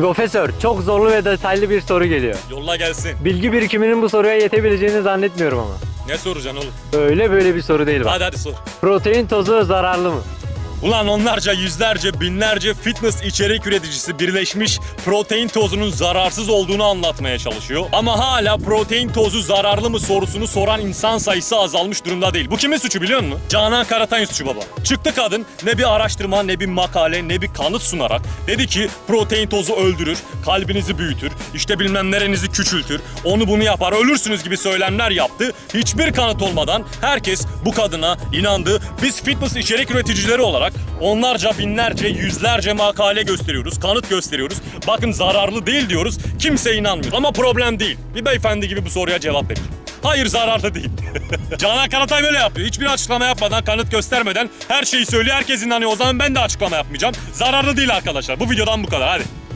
Profesör, çok zorlu ve detaylı bir soru geliyor. Yolla gelsin. Bilgi birikiminin bu soruya yetebileceğini zannetmiyorum ama. Ne soracaksın oğlum? Öyle böyle bir soru değil bak. Hadi hadi sor. Protein tozu zararlı mı? Ulan onlarca, yüzlerce, binlerce fitness içerik üreticisi birleşmiş protein tozunun zararsız olduğunu anlatmaya çalışıyor. Ama hala protein tozu zararlı mı sorusunu soran insan sayısı azalmış durumda değil. Bu kimin suçu biliyor musun? Canan Karatay'ın suçu baba. Çıktı kadın ne bir araştırma, ne bir makale, ne bir kanıt sunarak dedi ki protein tozu öldürür, kalbinizi büyütür, işte bilmem nerenizi küçültür, onu bunu yapar, ölürsünüz gibi söylemler yaptı. Hiçbir kanıt olmadan herkes bu kadına inandı. Biz fitness içerik üreticileri olarak onlarca, binlerce, yüzlerce makale gösteriyoruz, kanıt gösteriyoruz. Bakın zararlı değil diyoruz. Kimse inanmıyor. Ama problem değil. Bir beyefendi gibi bu soruya cevap verin. Hayır zararlı değil. Canan Karatay böyle yapıyor. Hiçbir açıklama yapmadan, kanıt göstermeden her şeyi söylüyor. Herkes inanıyor. O zaman ben de açıklama yapmayacağım. Zararlı değil arkadaşlar. Bu videodan bu kadar. Hadi.